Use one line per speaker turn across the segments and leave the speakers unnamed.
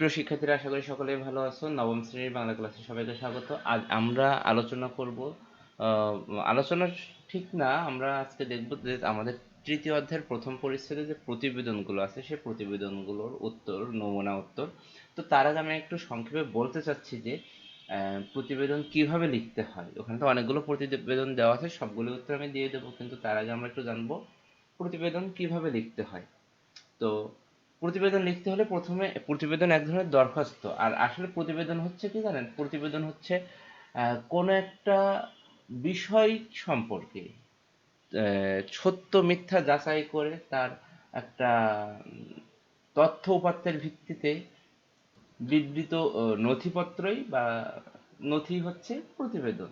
প্রিয় শিক্ষার্থীরা, আশা করি সকলেই ভালো আছো নবম শ্রেণির বাংলা ক্লাসে সবাইকে স্বাগত। আজ আমরা আলোচনা করব আলোচনা ঠিক না, আমরা আজকে দেখব যে আমাদের তৃতীয় অধ্যায়ের প্রথম পরিচ্ছেদে যে প্রতিবেদনগুলো আছে, সেই প্রতিবেদনগুলোর উত্তর, নমুনা উত্তর। তো তার আগে আমি একটু সংক্ষেপে বলতে চাচ্ছি যে প্রতিবেদন কীভাবে লিখতে হয়? ওখানে তো অনেকগুলো প্রতিবেদন দেওয়া আছে, সবগুলো উত্তর আমি দিয়ে দেবো, কিন্তু তার আগে আমরা একটু জানব প্রতিবেদন কীভাবে লিখতে হয়। তো প্রতিবেদন লিখতে হলে প্রথমে প্রতিবেদন এক ধরনের দরখাস্ত। আর আসলে প্রতিবেদন হচ্ছে কি জানেন? প্রতিবেদন হচ্ছে কোনো একটা বিষয় সম্পর্কে সত্য মিথ্যা যাচাই করে তার একটা তথ্য উপাত্তের ভিত্তিতে বিবৃত নথিপত্রই বা নথি হচ্ছে প্রতিবেদন।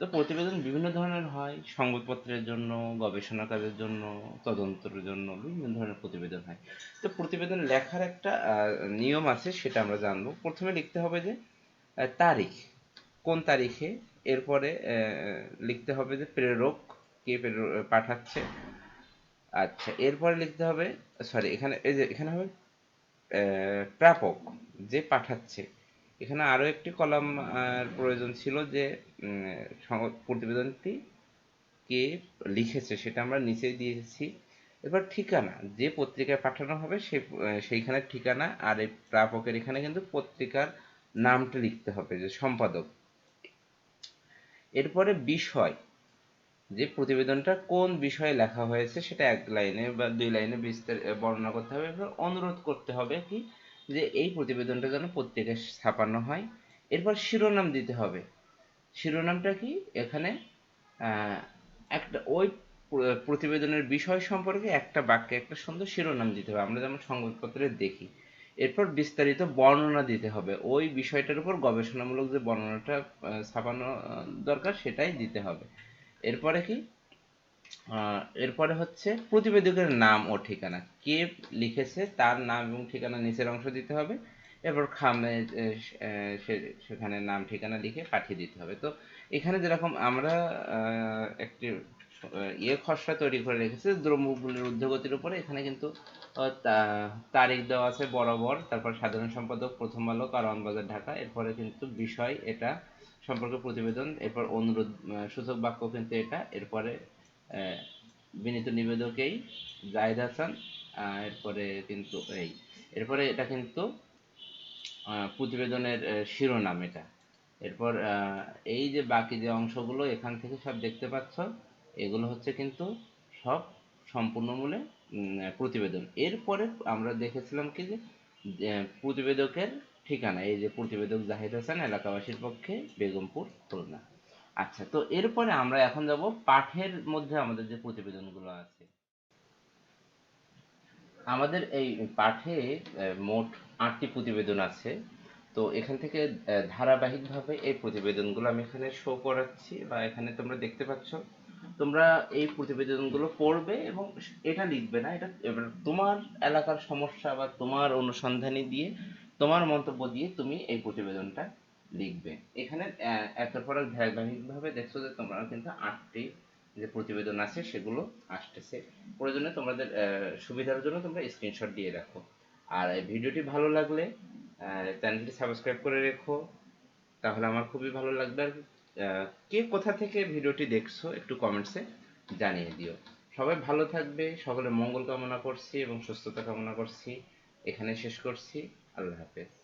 তো প্রতিবেদন বিভিন্ন ধরনের হয়। সংবাদপত্রের জন্য গবেষণা কাজের জন্য, তদন্তের জন্য বিভিন্ন ধরনের প্রতিবেদন হয়। তো প্রতিবেদন লেখার একটা নিয়ম আছে, সেটা আমরা জানব। প্রথমে লিখতে হবে যে তারিখ। কোন তারিখে? এরপরে লিখতে হবে যে, প্রেরক কে পাঠাচ্ছে। আচ্ছা এরপরে লিখতে হবে, সরি, এখানে, এই যে, এখানে হবে প্রাপক যে পাঠাচ্ছে। এখানে আরও একটি কলাম প্রয়োজন ছিল যে প্রতিবেদনটি কে লিখেছে সেটা আমরা নিচেই দিয়েছি এবার ঠিকানা, যে পত্রিকায় পাঠানো হবে সেই সেইখানে ঠিকানা আর এই প্রাপকের এখানে কিন্তু পত্রিকার নামটা লিখতে হবে যে সম্পাদক। এরপরে বিষয়, যে প্রতিবেদনটা কোন বিষয়ে লেখা হয়েছে সেটা এক লাইনে বা দুই লাইনে বিস্তার, বর্ণনা করতে হবে। এবার অনুরোধ করতে হবে কি যে এই প্রতিবেদনটা যেন পত্রিকায় ছাপানো হয়। এরপর শিরোনাম দিতে হবে। শিরোনামটা কি? এখানে একটা ওই প্রতিবেদনের বিষয় সম্পর্কে একটা বাক্যে একটা সুন্দর শিরোনাম দিতে হবে। আমরা যেমন সংবাদপত্রে দেখি। এরপর বিস্তারিত বর্ণনা দিতে হবে। ওই বিষয়টার উপর গবেষণামূলক যে বর্ণনাটা ছাপানো দরকার সেটাই দিতে হবে। এরপরে কি? এরপরে হচ্ছে প্রতিবেদকের নাম ও ঠিকানা। কে লিখেছে, তার নাম এবং ঠিকানা নিচের অংশ দিতে হবে। এরপর খামে সেখানে নাম, ঠিকানা লিখে পাঠিয়ে দিতে হবে। তো এখানে যেরকম আমরা একটি ইয়ে খসড়া তৈরি করে রেখেছি, দ্রব্যমূল্যের ঊর্ধ্বগতির উপরে। এখানে কিন্তু তারিখ দেওয়া আছে বরাবর, তারপর সাধারণ সম্পাদক, প্রথম আলো কারণ বাজার ঢাকা। এরপরে কিন্তু বিষয় এটা সম্পর্কে প্রতিবেদন, এরপর অনুরোধ সূচক বাক্য কিন্তু এটা, এরপরে বিনীত নিবেদকেই জাহিদ হাসান এরপরে কিন্তু এই এরপরে এটা কিন্তু প্রতিবেদনের শিরোনাম এটা। এরপর এই যে বাকি যে অংশগুলো এখান থেকে সব দেখতে পাচ্ছ এগুলো হচ্ছে কিন্তু সব সম্পূর্ণমূলে উম, প্রতিবেদন। এরপরে আমরা দেখেছিলাম কি যে প্রতিবেদকের ঠিকানা এই যে প্রতিবেদক জাহিদ হাসান এলাকাবাসীর পক্ষে বেগমপুর খুলনা। আচ্ছা তো এরপরে আমরা এখন যাব পাঠের মধ্যে আমাদের যে প্রতিবেদনগুলো আছে। আমাদের এই পাঠে মোট আটটি প্রতিবেদন আছে। তো এখান থেকে ধারাবাহিকভাবে এই প্রতিবেদনগুলো আমি এখানে শো করাচ্ছি বা এখানে তোমরা দেখতে পাচ্ছ। তোমরা এই প্রতিবেদনগুলো পড়বে এবং এটা লিখবে না। এটা, এবার তোমার এলাকার সমস্যা বা তোমার অনুসন্ধানী দিয়ে, তোমার মন্তব্য দিয়ে তুমি এই প্রতিবেদনটা লিখবে। এখানে একের পর এক ধারাবাহিকভাবে দেখছ যে তোমরা কিন্তু আটটি যে প্রতিবেদন আছে সেগুলো আসতেছে। প্রয়োজনে তোমাদের সুবিধার জন্য তোমরা স্ক্রিনশট দিয়ে রাখো। আর এই ভিডিওটি ভালো লাগলে চ্যানেলটি সাবস্ক্রাইব করে রেখো। তাহলে আমার খুবই ভালো লাগবে আর কে কোথা থেকে ভিডিওটি দেখছ একটু কমেন্টসে জানিয়ে দিও। সবাই ভালো থাকবে সকলের মঙ্গল কামনা করছি এবং সুস্থতা কামনা করছি। এখানে শেষ করছি। আল্লাহ হাফেজ।